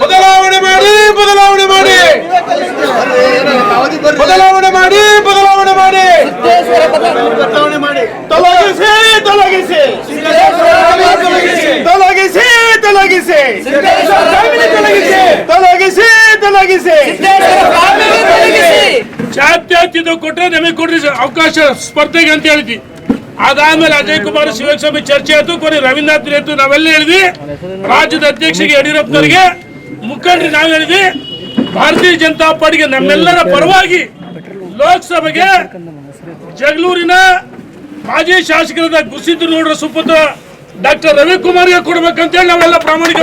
ಬದಲಾವಣೆ ಮಾಡಿ ಬದಲಾವಣೆ ಮಾಡಿ ಬದಲಾವಣೆ ಮಾಡಿ ಬದಲಾವಣೆ ಮಾಡಿ ತೊಲಗಿಸಿ ತೊಲಗಿಸಿ. ತೊಲಗಿಸಿ ತೊಲಗಿಸಿ. ತೊಲಗಿಸಿ. ತೊಲಗಿಸಿ. ಜಾತ್ಯತೀತ ಕೊಟ್ರೆ ನಮಗೆ ಕೊಡ್ರಿ ಸರ್. ಅವಕಾಶ ಸ್ಪರ್ಧೆಗೆ ಅಂತ ಹೇಳಿದ್ವಿ. ಅದಾದ್ಮೇಲೆ ಅಜಯ್ ಕುಮಾರ್ ಶಿವಸ್ವಾಮಿ ಚರ್ಚೆ ಆಯ್ತು. ಕೊನೆ ರವೀಂದ್ರನಾಥ್ ಆಯ್ತು ನಾವೆಲ್ಲ ಹೇಳಿದ್ವಿ. ರಾಜ್ಯದ ಅಧ್ಯಕ್ಷರಿಗೆ ಯಡಿಯೂರಪ್ಪನವರಿಗೆ ಮುಖಂಡರು ನಾವು ಹೇಳಿದ್ವಿ. ಭಾರತೀಯ ಜನತಾ ಪಾರ್ಟಿಗೆ ನಮ್ಮೆಲ್ಲರ ಪರವಾಗಿ ಲೋಕಸಭೆಗೆ ಜಗಳೂರಿನ ಮಾಜಿ ಶಾಸಕರಾದ ಕುಸಿದ್ರು ನೋಡ್ರ ಸುಪುತ್ರ ಡಾಕ್ಟರ್ ರವಿಕುಮಾರ್ಗೆ ಕೊಡ್ಬೇಕಂತೇಳಿ ನಾವೆಲ್ಲ ಪ್ರಾಮಾಣಿಕ.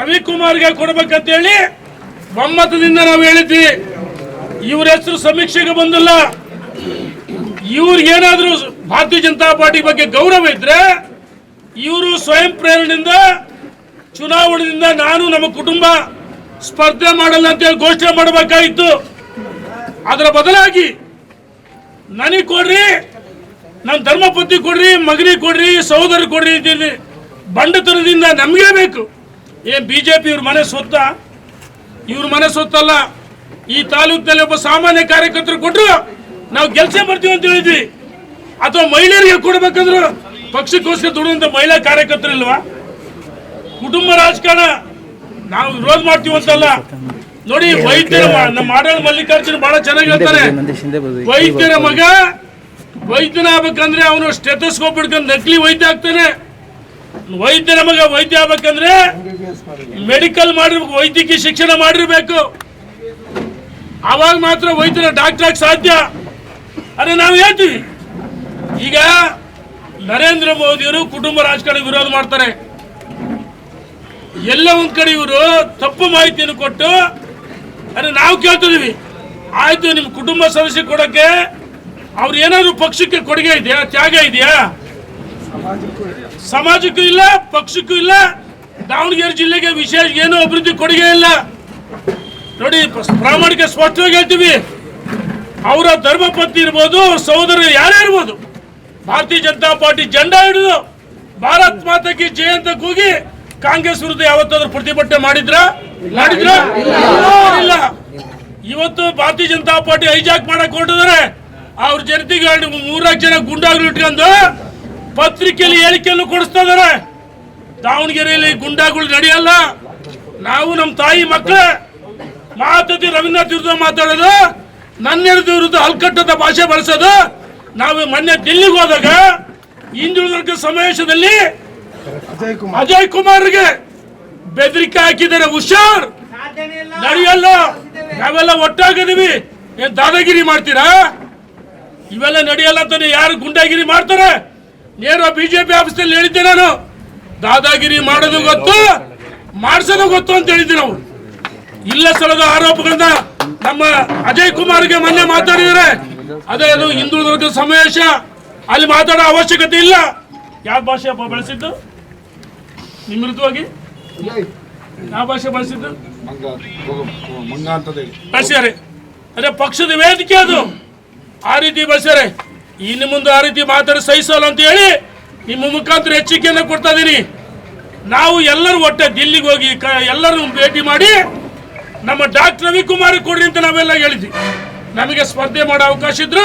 ರವಿಕುಮಾರ್ಗೆ ಕೊಡ್ಬೇಕಂತೇಳಿ ಒಮ್ಮತದಿಂದ ನಾವು ಹೇಳಿದ್ವಿ. ಇವ್ರ ಹೆಸರು ಸಮೀಕ್ಷೆಗೆ ಬಂದಿಲ್ಲ. ಇವ್ರಿಗೇನಾದ್ರೂ ಭಾರತೀಯ ಜನತಾ ಪಾರ್ಟಿ ಬಗ್ಗೆ ಗೌರವ ಇದ್ರೆ ಇವರು ಸ್ವಯಂ ಪ್ರೇರಣೆಯಿಂದ ಚುನಾವಣೆಯಿಂದ ನಾನು ನಮ್ಮ ಕುಟುಂಬ ಸ್ಪರ್ಧೆ ಮಾಡಲ್ಲ ಅಂತೇಳಿ ಘೋಷಣೆ ಮಾಡಬೇಕಾಗಿತ್ತು. ಅದರ ಬದಲಾಗಿ ನನಗೆ ಕೊಡ್ರಿ ನನ್ನ ಧರ್ಮಪತಿ ಕೊಡ್ರಿ, ಮಗನಿಗೆ ಕೊಡ್ರಿ ಸಹೋದರ ಕೊಡ್ರಿ ಅಂತೇಳಿ ಬಂಡತನದಿಂದ ನಮಗೆ ಬೇಕು. ಏನ್ ಪಿ ಇವ್ರ ಮನೆ ಸೊತ್ತ ಇವ್ರ ಮನೆ ಸೊತ್ತಲ್ಲ ಈ ತಾಲೂಕಿನಲ್ಲಿ ಒಬ್ಬ ಸಾಮಾನ್ಯ ಕಾರ್ಯಕರ್ತರು ಕೊಟ್ಟರು ನಾವು ಕೆಲಸ ಬರ್ತೀವಿ ಅಂತ ಹೇಳಿದ್ವಿ. ಅಥವಾ ಮಹಿಳೆಯರಿಗೆ ಕೊಡ್ಬೇಕಂದ್ರು ಪಕ್ಷಕ್ಕೋಸ್ಕರ ದುಡಿದಂತ ಮಹಿಳಾ ಕಾರ್ಯಕರ್ತರು ಇಲ್ವಾ? ಕುಟುಂಬ ರಾಜಕಾರಣ ನಾವು ವಿರೋಧ ಮಾಡ್ತೀವಿ ಅಂತಲ್ಲ. ನೋಡಿ ವೈದ್ಯರ ನಮ್ಮ ಮಾಡಲ್ ಮಲ್ಲಿಕಾರ್ಜುನ್ ಬಹಳ ಚೆನ್ನಾಗಿ ಹೇಳ್ತಾರೆ. ವೈದ್ಯರ ಮಗ ವೈದ್ಯನ ಆಗ್ಬೇಕಂದ್ರೆ ಅವನು ಸ್ಟೆಥೋಸ್ಕೋಪ್ ಹಿಡ್ಕೊಂಡು ನಕಲಿ ವೈದ್ಯ ಆಗ್ತಾನೆ. ವೈದ್ಯರ ಮಗ ವೈದ್ಯ ಆಗ್ಬೇಕಂದ್ರೆ ಮೆಡಿಕಲ್ ಮಾಡಿರ್ಬೇಕು ವೈದ್ಯಕೀಯ ಶಿಕ್ಷಣ ಮಾಡಿರ್ಬೇಕು. ಅವಾಗ ಮಾತ್ರ ವೈದ್ಯರ ಡಾಕ್ಟರ್ ಆಗಿ ಸಾಧ್ಯ. ಅದೇ ನಾವು ಹೇಳ್ತೀವಿ. ಈಗ ನರೇಂದ್ರ ಮೋದಿಯವರು ಕುಟುಂಬ ರಾಜಕಾರಣ ವಿರೋಧ ಮಾಡ್ತಾರೆ. ಎಲ್ಲ ಒಂದ್ ಕಡೆ ಇವರು ತಪ್ಪು ಮಾಹಿತಿಯನ್ನು ಕೊಟ್ಟು ಅದೇ ನಾವು ಕೇಳ್ತಿದೀವಿ. ಆಯ್ತು, ನಿಮ್ ಕುಟುಂಬ ಸದಸ್ಯ ಕೊಡಕ್ಕೆ ಅವ್ರು ಏನಾದ್ರು ಪಕ್ಷಕ್ಕೆ ಕೊಡುಗೆ ಇದೆಯಾ, ತ್ಯಾಗ ಇದೆಯಾ? ಸಮಾಜಕ್ಕೂ ಇಲ್ಲ, ಪಕ್ಷಕ್ಕೂ ಇಲ್ಲ, ದಾವಣಗೆರೆ ಜಿಲ್ಲೆಗೆ ವಿಶೇಷ ಏನು ಅಭಿವೃದ್ಧಿ ಕೊಡುಗೆ ಇಲ್ಲ. ನೋಡಿ ಪ್ರಾಮಾಣಿಕ ಸ್ಪಷ್ಟವಾಗಿ ಹೇಳ್ತೀವಿ. ಅವರ ಧರ್ಮಪತ್ನಿ ಇರ್ಬೋದು, ಸಹೋದರ ಯಾರೇ ಇರ್ಬೋದು, ಭಾರತೀಯ ಜನತಾ ಪಾರ್ಟಿ ಜೆಂಡಾ ಹಿಡಿದು, ಭಾರತ್ ಮಾತಕ್ಕೆ ಜಯ ಅಂತ ಕೂಗಿ ಕಾಂಗ್ರೆಸ್ ವಿರುದ್ಧ ಯಾವತ್ತಾದ್ರೂ ಪ್ರತಿಭಟನೆ ಮಾಡಿದ್ರ? ಮಾಡಿದ್ರ? ಇಲ್ಲ ಇವತ್ತು ಭಾರತೀಯ ಜನತಾ ಪಾರ್ಟಿ ಹೈಜಾಕ್ ಮಾಡಕ್ ಹೊರಟಿದ್ದಾರೆ ಅವ್ರ ಜನತೆಗೆ ಮೂರ್ನಾಲ್ಕು ಜನ ಗುಂಡಾಗ್ಲು ಇಟ್ಕೊಂಡು ಪತ್ರಿಕೆಯಲ್ಲಿ ಹೇಳಿಕೆಯನ್ನು ಕೊಡಿಸ್ತಾ ಇದಾರೆ. ದಾವಣಗೆರೆಯಲ್ಲಿ ಗುಂಡಾಗಳು ನಡೆಯಲ್ಲ. ನಾವು ನಮ್ಮ ತಾಯಿ ಮಕ್ಕಳ ಮಾತತಿ ರವೀಂದ್ರನಾಥ್ ವಿರುದ್ಧ ಮಾತಾಡೋದು ನನ್ನ ವಿರುದ್ಧ ಹಲ್ಕಟ್ಟದ ಭಾಷೆ ಬಳಸೋದು. ನಾವು ಮೊನ್ನೆ ದಿಲ್ಲಿಗೆ ಹೋದಾಗ ಹಿಂದುಳಿದ ಸಮಾವೇಶದಲ್ಲಿ ಅಜಯ್ ಕುಮಾರ್. ಅಜಯ್ ಕುಮಾರ್ಗೆ ಬೆದರಿಕೆ ಹಾಕಿದ್ದಾರೆ ಹುಷಾರ್. ನಡೆಯಲ್ಲ. ನಾವೆಲ್ಲ ಒಟ್ಟಾಗಿದೀವಿ ಏನ್ ದಾದಾಗಿರಿ ಮಾಡ್ತೀರಾ? ಇವೆಲ್ಲ ನಡೆಯಲ್ಲ ಅಂತಾನೆ ಯಾರು ಗುಂಡಾಗಿರಿ ಮಾಡ್ತಾರೆ? ನೇರ ಬಿಜೆಪಿ ಆಫೀಸಲ್ಲಿ ಹೇಳಿದ್ದೆ ನಾನು. ದಾದಾಗಿರಿ ಮಾಡೋದು ಗೊತ್ತು ಮಾಡಿಸೋದು ಗೊತ್ತು ಅಂತ ಹೇಳಿದ್ದೆ ನಾವು. ಇಲ್ಲ ಸಲದ ಆರೋಪಗಳನ್ನ ನಮ್ಮ ಅಜಯ್ ಕುಮಾರ್ಗೆ ಮೊನ್ನೆ ಮಾತಾಡಿದರೆ ಅದೇ ಅದು ಹಿಂದುಳಿದ ಸಮಾವೇಶ. ಅಲ್ಲಿ ಮಾತಾಡೋ ಅವಶ್ಯಕತೆ ಇಲ್ಲ. ಯಾವ ಭಾಷೆ ಅಪ್ಪ ಬಳಸಿದ್ದು? ನಿಮ್ಮ ವಿರುದ್ಧವಾಗಿ ಯಾವ ಭಾಷೆ ಬಳಸಿದ್ದು? ಮಂಗ ಅಂತದೆ ಬಳಸ್ಯಾರೆ ಅದೇ ಪಕ್ಷದ ವೇದಿಕೆ ಅದು. ಆ ರೀತಿ ಬಳಸ್ಯಾರೆ ಇನ್ನು ಮುಂದೆ ಆ ರೀತಿ ಮಾತಾಡಿ ಸಹಿಸಲ್ಲ ಅಂತ ಹೇಳಿ ನಿಮ್ಮ ಮುಖಾಂತರ ಎಚ್ಚರಿಕೆಯನ್ನು ಕೊಡ್ತಾ ಇದ್ದೀನಿ ನಾವು ಎಲ್ಲರೂ ಒಟ್ಟೆ ದಿಲ್ಲಿಗೆ ಹೋಗಿ ಕ- ಎಲ್ಲರೂ ಭೇಟಿ ಮಾಡಿ ನಮ್ಮ ಡಾಕ್ಟರ್ ರವಿಕುಮಾರ್ ಕೊಡ್ರಿ ಅಂತ ನಾವೆಲ್ಲ ಹೇಳಿದ್ವಿ. ನಮಗೆ ಸ್ಪರ್ಧೆ ಮಾಡೋ ಅವಕಾಶ ಇದ್ರು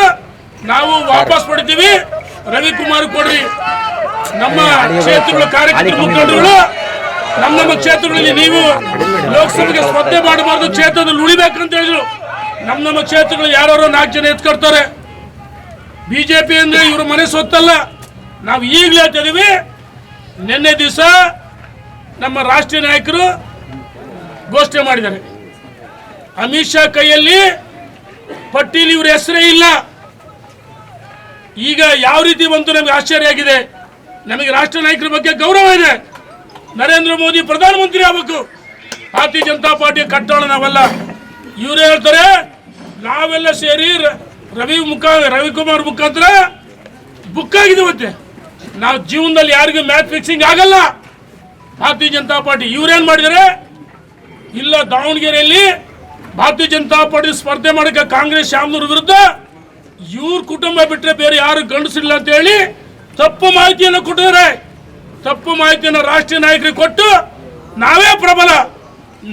ನಾವು ವಾಪಸ್ ಪಡಿತೀವಿ. ರವಿಕುಮಾರ್ ಕೊಡ್ರಿ. ನಮ್ಮ ಕ್ಷೇತ್ರಗಳ ಕಾರ್ಯಕರ್ತರ ಮುಖಂಡರುಗಳು ನಮ್ಮ ನಮ್ಮ ಕ್ಷೇತ್ರಗಳಲ್ಲಿ ನೀವು ಲೋಕಸಭೆಗೆ ಸ್ಪರ್ಧೆ ಮಾಡಬಾರ್ದು ಕ್ಷೇತ್ರದಲ್ಲಿ ಉಳಿಬೇಕಂತ ಹೇಳಿದ್ರು. ನಮ್ಮ ನಮ್ಮ ಕ್ಷೇತ್ರಗಳು ಯಾರು ನಾಲ್ಕು ಜನ ಎತ್ಕೊಡ್ತಾರೆ. ಬಿಜೆಪಿ ಅಂದ್ರೆ ಇವರು ಮನೆ ಸೊತ್ತಲ್ಲ ನಾವು ಈಗಲೇ ಹೇಳ್ತಿದೀವಿ ನಿನ್ನೆ ದಿವಸ ನಮ್ಮ ರಾಷ್ಟ್ರೀಯ ನಾಯಕರು ಘೋಷಣೆ ಮಾಡಿದ್ದಾರೆ. ಅಮಿತ್ ಶಾ ಕೈಯಲ್ಲಿ ಪಟ್ಟಿಲಿ ಇವ್ರ ಹೆಸರೇ ಇಲ್ಲ. ಈಗ ಯಾವ ರೀತಿ ಬಂತು ನಮಗೆ ಆಶ್ಚರ್ಯ ಆಗಿದೆ. ನಮಗೆ ರಾಷ್ಟ್ರ ನಾಯಕರ ಬಗ್ಗೆ ಗೌರವ ಇದೆ. ನರೇಂದ್ರ ಮೋದಿ ಪ್ರಧಾನಮಂತ್ರಿ ಆಗಬೇಕು. ಭಾರತೀಯ ಜನತಾ ಪಾರ್ಟಿ ಕಟ್ಟೋಣ ನಾವೆಲ್ಲ. ಇವರೇ ಹೇಳ್ತಾರೆ, ನಾವೆಲ್ಲ ಸೇರಿ ರವಿ ಮುಖ, ರವಿಕುಮಾರ್ ಮುಖಾಂತರ ಬುಕ್ ಆಗಿದ್ದೀವತ್ತೆ ನಾವು ಜೀವನದಲ್ಲಿ ಯಾರಿಗೂ ಮ್ಯಾಚ್ ಫಿಕ್ಸಿಂಗ್ ಆಗಲ್ಲ. ಭಾರತೀಯ ಜನತಾ ಪಾರ್ಟಿ ಇವ್ರೇನು ಮಾಡಿದರೆ ಇಲ್ಲ, ದಾವಣಗೆರೆಯಲ್ಲಿ ಭಾರತೀಯ ಜನತಾ ಪಾರ್ಟಿ ಸ್ಪರ್ಧೆ ಮಾಡಕ್ಕೆ ಕಾಂಗ್ರೆಸ್ ಶ್ಯಾಮ್ನೂರ್ ವಿರುದ್ಧ ಇವ್ರ ಕುಟುಂಬ ಬಿಟ್ಟರೆ ಬೇರೆ ಯಾರು ಗಂಡಸಿಲ್ಲ ಅಂತ ಹೇಳಿ ತಪ್ಪು ಮಾಹಿತಿಯನ್ನು ಕೊಟ್ಟಿದ್ದಾರೆ. ತಪ್ಪು ಮಾಹಿತಿಯನ್ನು ರಾಷ್ಟ್ರೀಯ ನಾಯಕರಿಗೆ ಕೊಟ್ಟು ನಾವೇ ಪ್ರಬಲ.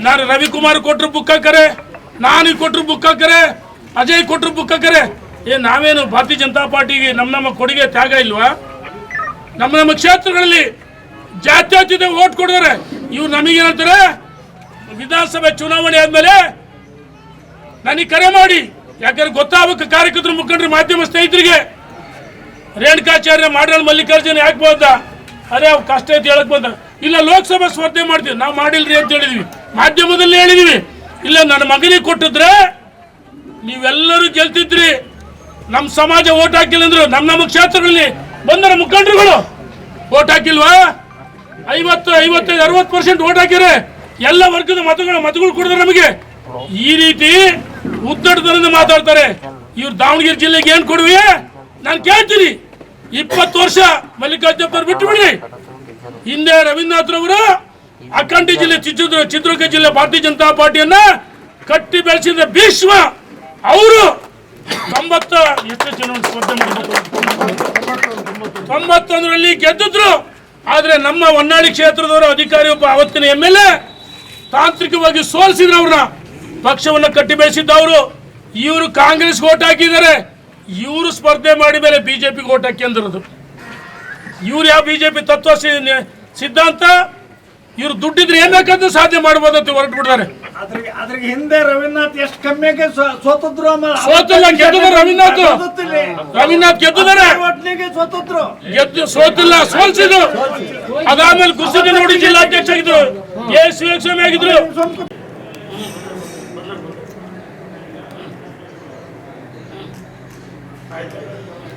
ನಾನು ರವಿಕುಮಾರ್ ಕೊಟ್ಟರು ಬುಕ್ ಹಾಕರೆ ನಾನು ಕೊಟ್ಟರು ಬುಕ್ ಹಾಕರೆ ಅಜಯ್ ಕೊಟ್ಟರು ಬುಕ್ ಹಾಕರೆ ಏ, ನಾವೇನು ಭಾರತೀಯ ಜನತಾ ಪಾರ್ಟಿಗೆ ನಮ್ಮ ನಮ್ಮ ಕೊಡುಗೆ ತ್ಯಾಗ ಇಲ್ವಾ? ನಮ್ಮ ನಮ್ಮ ಕ್ಷೇತ್ರಗಳಲ್ಲಿ ಜಾತ್ಯತೀತ ಓಟ್ ಕೊಡಿದಾರೆ ಇವ್ರು ನಮಗೇನಂತಾರೆ ವಿಧಾನಸಭೆ ಚುನಾವಣೆ ಆದ್ಮೇಲೆ ನನಗೆ ಕರೆ ಮಾಡಿ. ಯಾಕಂದ್ರೆ ಗೊತ್ತಾಗಬೇಕು ಕಾರ್ಯಕರ್ತರು ಮುಖಂಡರು, ಮಾಧ್ಯಮ ಸ್ನೇಹಿತರಿಗೆ. ರೇಣುಕಾಚಾರ್ಯ ಮಾಡಾಳ್ ಮಲ್ಲಿಕಾರ್ಜುನ ಯಾಕೆ ಬಂದ? ಅರೆ ಅವ್ ಕಷ್ಟ ಐತಿ ಹೇಳಕ್ ಬಂದ. ಇಲ್ಲ, ಲೋಕಸಭಾ ಸ್ಪರ್ಧೆ ಮಾಡ್ತೀವಿ. ನಾವು ಮಾಡಿಲ್ರಿ ಅಂತ ಹೇಳಿದ್ವಿ. ಮಾಧ್ಯಮದಲ್ಲಿ ಹೇಳಿದ್ವಿ. ಇಲ್ಲ ನನ್ನ ಮಗನಿಗೆ ಕೊಟ್ಟಿದ್ರೆ ನೀವೆಲ್ಲರೂ ಗೆಲ್ತಿದ್ರಿ. ನಮ್ಮ ಸಮಾಜ ಓಟ್ ಹಾಕಿಲ್ಲ ಅಂದ್ರು ನಮ್ಮ ನಮ್ಮ ಕ್ಷೇತ್ರಗಳಲ್ಲಿ ಬಂದರ ಮುಖಂಡರುಗಳು. ಓಟ್ ಹಾಕಿಲ್ವಾ? ಐವತ್ತು, ಐವತ್ತೈದು, ಅರವತ್ತು ಪರ್ಸೆಂಟ್ ಓಟ್ ಹಾಕಿದ್ರೆ ಎಲ್ಲ ವರ್ಗದ ಮತಗಳು ಮತಗಳು ಕೊಡಿದ್ರೆ ನಮಗೆ. ಈ ರೀತಿ ಉದ್ದಟತನದಿಂದ ಮಾತಾಡ್ತಾರೆ. ಇವ್ರು ದಾವಣಗೆರೆ ಜಿಲ್ಲೆಗೆ ಏನು ಕೊಡುವೆ? ನಾನು ಕೇಳ್ತೀನಿ. ಇಪ್ಪತ್ತು ವರ್ಷ ಮಲ್ಲಿಕಾರ್ಜುನ ಬಿಟ್ಟು ಬಿಡ್ರಿ. ಹಿಂದೆ ರವೀಂದ್ರನಾಥ್ರವರು ಅಖಂಡಿ ಜಿಲ್ಲೆ ಚಿತ್ರದುರ್ಗ ಚಿತ್ರದುರ್ಗ ಜಿಲ್ಲೆ ಭಾರತೀಯ ಜನತಾ ಪಾರ್ಟಿಯನ್ನ ಕಟ್ಟಿ ಬೆಳೆಸಿದ ಭೀಷ್ಮ ಅವರು ತೊಂಬತ್ತ ಎಷ್ಟು ಚುನಾವಣೆ ಸ್ಪರ್ಧೆ ತೊಂಬತ್ತೊಂದರಲ್ಲಿ ಗೆದ್ದಿದ್ರು. ಆದ್ರೆ ನಮ್ಮ ಹೊನ್ನಾಳಿ ಕ್ಷೇತ್ರದವರು ಅಧಿಕಾರಿ ಒಬ್ಬ ಅವತ್ತಿನ ಎಂ ಎಲ್ ಎ ತಾಂತ್ರಿಕವಾಗಿ ಸೋಲಿಸಿದ್ರು ಅವ್ರನ್ನ. ಪಕ್ಷವನ್ನ ಕಟ್ಟಿ ಬೆಳೆಸಿದ್ದವರು. ಇವರು ಕಾಂಗ್ರೆಸ್ ಓಟ್ ಹಾಕಿದ್ದಾರೆ. ಇವರು ಸ್ಪರ್ಧೆ ಮಾಡಿ ಮೇಲೆ ಬಿಜೆಪಿ ಓಟ್ ಹಾಕಿ ಅಂದಿರೋದು. ಇವ್ರು ಯಾವ ಬಿಜೆಪಿ ತತ್ವ ಸಿ- ಸಿದ್ಧಾಂತ? ಇವ್ರು ದುಡ್ಡಿದ್ರೆ ಏನಕ್ಕಂತ ಸಾಧ್ಯ ಮಾಡ್ಬೋದಂತ ಹೊರಟು ಬಿಡ್ತಾರೆ ಹಿಂದೆ ರವೀಂದ್ರನಾಥ್ ಎಷ್ಟು ಕಮ್ಮಿಯಾಗೆ ಸೋ- ಸೋತಿದ್ರು ಸೋತಿಲ್ಲ, ಗೆದ್ದಿದ್ದಾರೆ ರವೀಂದ್ರನಾಥ್. ರವೀಂದ್ರನಾಥ್ ಗೆದ್ದಿದ್ದಾರೆ. ಸೋತಿದ್ರು ಗೆದ್ದು ಸೋತಿಲ್ಲ ಸೋಲ್ಸಿದ್ರು. ಅದಾದ್ಮೇಲೆ ಕುಸಿದು ನೋಡಿ ಜಿಲ್ಲಾಧ್ಯಕ್ಷ ಆಗಿದ್ರು. ಎ ಶಿವಸ್ವಾಮಿ ಆಗಿದ್ರು. ಸುಮ್ಕು-